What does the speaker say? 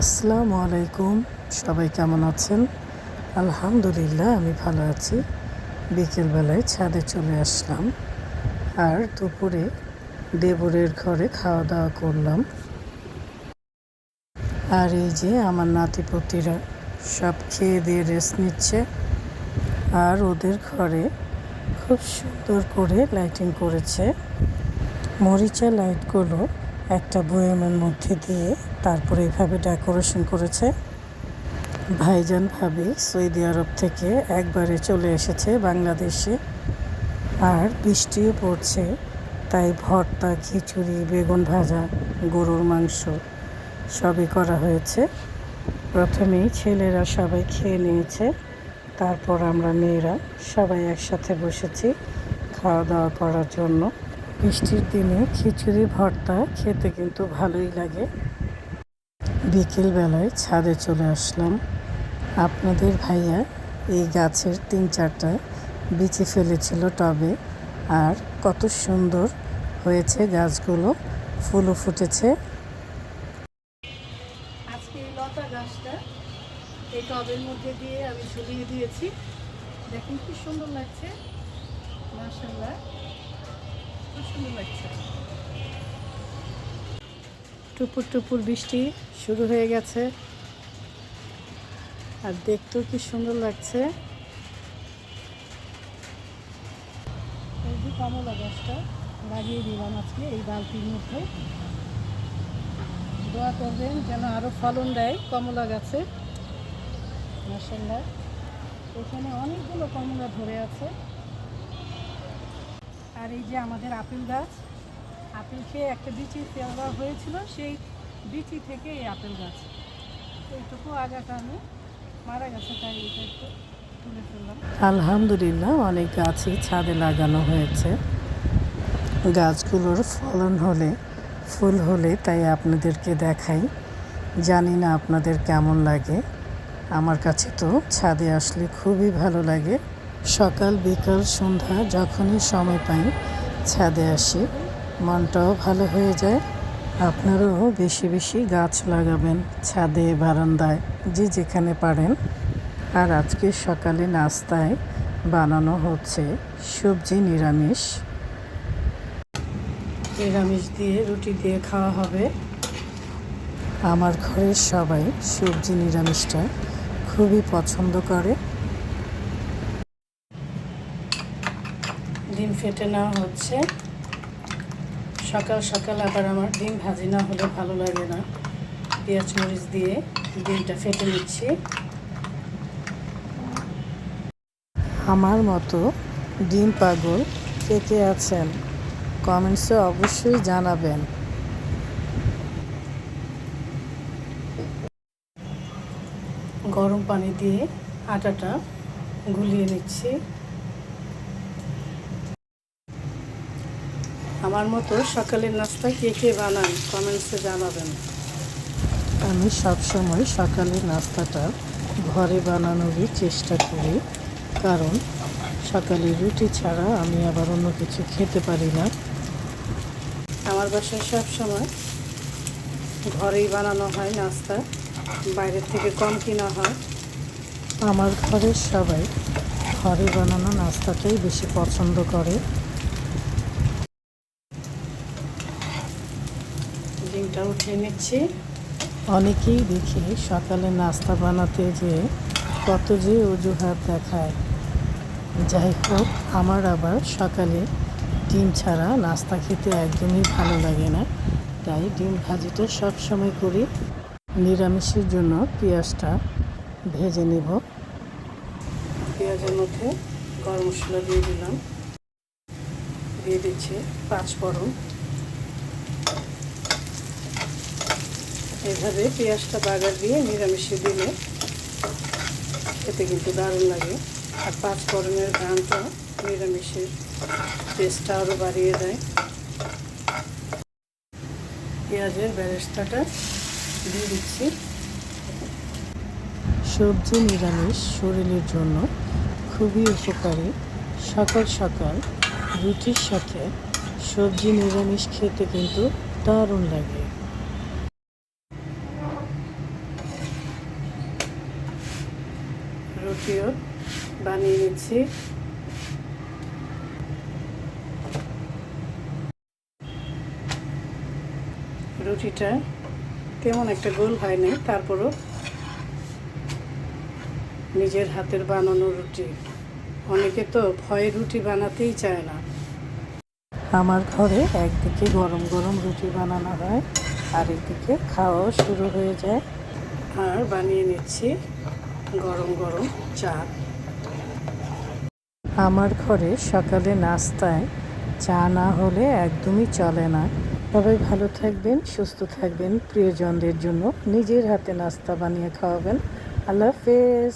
আসসালামু আলাইকুম। সবাই কেমন আছেন? আলহামদুলিল্লাহ, আমি ভালো আছি। বিকেলবেলায় ছাদে চলে আসলাম। আর দুপুরে দেবরের ঘরে খাওয়া দাওয়া করলাম। আর এই যে আমার নাতিপতিরা সব খেয়ে দিয়ে রেস্ট নিচ্ছে। আর ওদের ঘরে খুব সুন্দর করে লাইটিং করেছে। মরিচা লাইটগুলো একটা বয়ামের মধ্যে দিয়ে তারপরে এভাবে ডেকোরেশন করেছে। ভাইজান ভাবি সৌদি আরব থেকে একবারে চলে এসেছে বাংলাদেশে। আর বৃষ্টিও পড়ছে, তাই ভর্তা, খিচুড়ি, বেগুন ভাজা, গরুর মাংস সবই করা হয়েছে। প্রথমেই ছেলেরা সবাই খেয়ে নিয়েছে, তারপর আমরা মেয়েরা সবাই একসাথে বসেছি খাওয়া দাওয়া করার জন্য। বৃষ্টির দিনে খিচুড়ি, ভর্তা খেতে কিন্তু ভালোই লাগে। বিকেলবেলায় ছাদে চলে আসলাম। আপনাদের ভাইয়া এই গাছের তিন চারটা বিচি ফেলেছিল টবে আর কত সুন্দর হয়েছে গাছগুলো, ফুলও ফুটেছে। আজকে এই লতা গাছটা এই টবের মধ্যে দিয়ে আমি ঝুলিয়ে দিয়েছি। দেখুন কি সুন্দর লাগছে লাগছে টুপুর টুপুর বৃষ্টি শুরু হয়ে গেছে। আর দেখতেও কি সুন্দর লাগছে। এই যে কমলা গাছটা লাগিয়ে দিলাম আজকে এই বালতির মধ্যে। দোয়া করবেন যেন আরও ফলন দেয় কমলা গাছে। মাসাল্লাহ এখানে অনেকগুলো কমলা ধরে আছে। আর এই যে আমাদের আপেল গাছ আপেল খেয়ে একটা বিচি দেওয়া হয়েছিল, সেই বিচি থেকে এই আপেল গাছ। এইটুকু আগাটা আমি মারা গেছে, তাই এটা একটু তুলে ফেললাম। আলহামদুলিল্লাহ, অনেক গাছই ছাদে লাগানো হয়েছে। গাছগুলোর ফলন হলে, ফুল হলে, তাই আপনাদেরকে দেখাই। জানি না আপনাদের কেমন লাগে। আমার কাছে তো ছাদে আসলে খুবই ভালো লাগে। সকাল, বিকাল, সন্ধ্যা, যখনই সময় পাই, ছাদে আসি। মনটাও ভালো হয়ে যায়। আপনারাও বেশি বেশি গাছ লাগাবেন ছাদে, বারান্দায়, যে যেখানে পারেন। আর আজকে সকালে নাস্তায় বানানো হচ্ছে সবজি নিরামিষ। নিরামিষ দিয়ে রুটি দিয়ে খাওয়া হবে। আমার ঘরের সবাই সবজি নিরামিষটা খুবই পছন্দ করে। ডিম ফেটে নেওয়া হচ্ছে। সকাল সকাল আবার আমার ডিম ভাজি না হলে ভালো লাগে না। পেঁয়াজ মরিচ দিয়ে ডিমটা ফেটে নিচ্ছি। আমার মতো ডিম পাগল কে কে আছেন? কমেন্টসে অবশ্যই জানাবেন। গরম পানি দিয়ে আটাটা গুলিয়ে নিচ্ছি। আমার মতো সকালের নাস্তা কে কে বানান কমেন্টসে জানাবেন। আমি সবসময় সকালের নাস্তাটা ঘরে বানানোরই চেষ্টা করি কারণ সকালে রুটি ছাড়া আমি আবার অন্য কিছু খেতে পারি না। আমার বাসায় সবসময় ঘরেই বানানো হয় নাস্তা বাইরের থেকে কম কিনা হয়। আমার ঘরের সবাই ঘরে বানানো নাস্তাটাই বেশি পছন্দ করে ডিমটা উঠিয়ে নিচ্ছি। অনেকেই দেখি সকালে নাস্তা বানাতে যে কত যে অজুহাত দেখায়। যাই হোক, আমার আবার সকালে ডিম ছাড়া নাস্তা খেতে একদমই ভালো লাগে না। তাই ডিম ভাজিটা সব সময় করি। নিরামিষের জন্য পেঁয়াজটা ভেজে নেব। পেঁয়াজের মধ্যে গরম মশলা দিয়ে দিলাম। দিয়ে দিচ্ছি পাঁচ ফোড়ন এভাবে পেঁয়াজটা বাগার দিয়ে নিরামিষে দিলে খেতে কিন্তু দারুণ লাগে। আর পাঁচ ফোড়নের ঘ্রাণটা নিরামিষের টেস্টটা আরও বাড়িয়ে দেয়। পেঁয়াজের ব্যারেস্তাটা দিয়ে দিচ্ছি। সবজি নিরামিষ শরীরের জন্য খুবই উপকারী। সকাল সকাল রুটির সাথে সবজি নিরামিষ খেতে কিন্তু দারুণ লাগে। রুটিও বানিয়ে নিচ্ছি। রুটিটা তেমন একটা গোল হয়নি তারপরও নিজের হাতের বানানো রুটি। অনেকে তো ভয়ে রুটি বানাতেই চায় না। আমার ঘরে একদিকে গরম গরম রুটি বানানো হয় আর একদিকে খাওয়াও শুরু হয়ে যায়। আর বানিয়ে নিচ্ছি গরম গরম চা। আমার ঘরে সকালে নাস্তায় চা না হলে একদমই চলে না। সবাই ভালো থাকবেন, সুস্থ থাকবেন, প্রিয়জনদের জন্য নিজের হাতে নাস্তা বানিয়ে খাওয়াবেন। আল্লাহ হাফেজ।